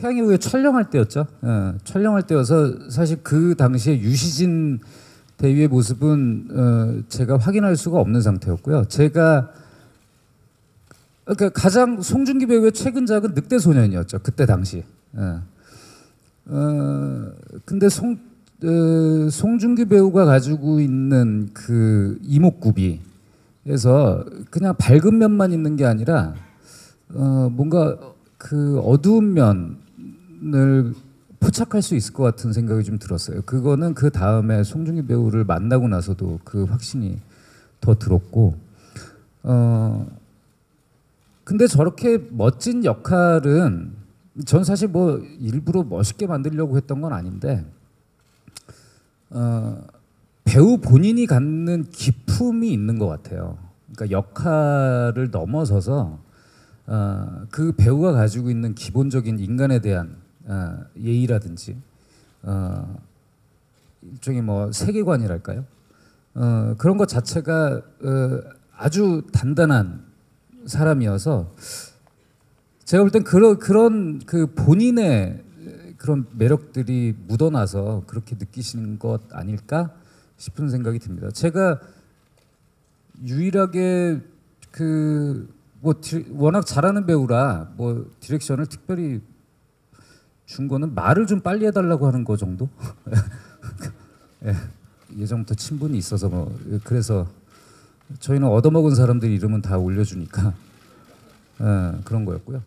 태양의 후예 촬영할 때였죠. 예, 촬영할 때여서 사실 그 당시에 유시진 대위의 모습은 어, 제가 확인할 수가 없는 상태였고요. 제가 그러니까 가장 송중기 배우의 최근작은 늑대 소년이었죠. 그때 당시. 예. 어, 근데 송 어, 송중기 배우가 가지고 있는 그 이목구비에서 그냥 밝은 면만 있는 게 아니라 어, 뭔가 그 어두운 면 을 포착할 수 있을 것 같은 생각이 좀 들었어요. 그거는 그 다음에 송중기 배우를 만나고 나서도 그 확신이 더 들었고, 어, 근데 저렇게 멋진 역할은 전 사실 뭐 일부러 멋있게 만들려고 했던 건 아닌데, 어, 배우 본인이 갖는 기품이 있는 것 같아요. 그러니까 역할을 넘어서서 어, 그 배우가 가지고 있는 기본적인 인간에 대한 어, 예의라든지 어, 일종의 뭐 세계관이랄까요? 어, 그런 것 자체가 어, 아주 단단한 사람이어서 제가 볼 땐 그런 그런 그 본인의 그런 매력들이 묻어나서 그렇게 느끼시는 것 아닐까 싶은 생각이 듭니다. 제가 유일하게 그 뭐 워낙 잘하는 배우라 뭐 디렉션을 특별히 준 거는 말을 좀 빨리 해달라고 하는 거 정도. 예, 예전부터 친분이 있어서 뭐 그래서 저희는 얻어먹은 사람들 이름은 다 올려주니까 예, 그런 거였고요.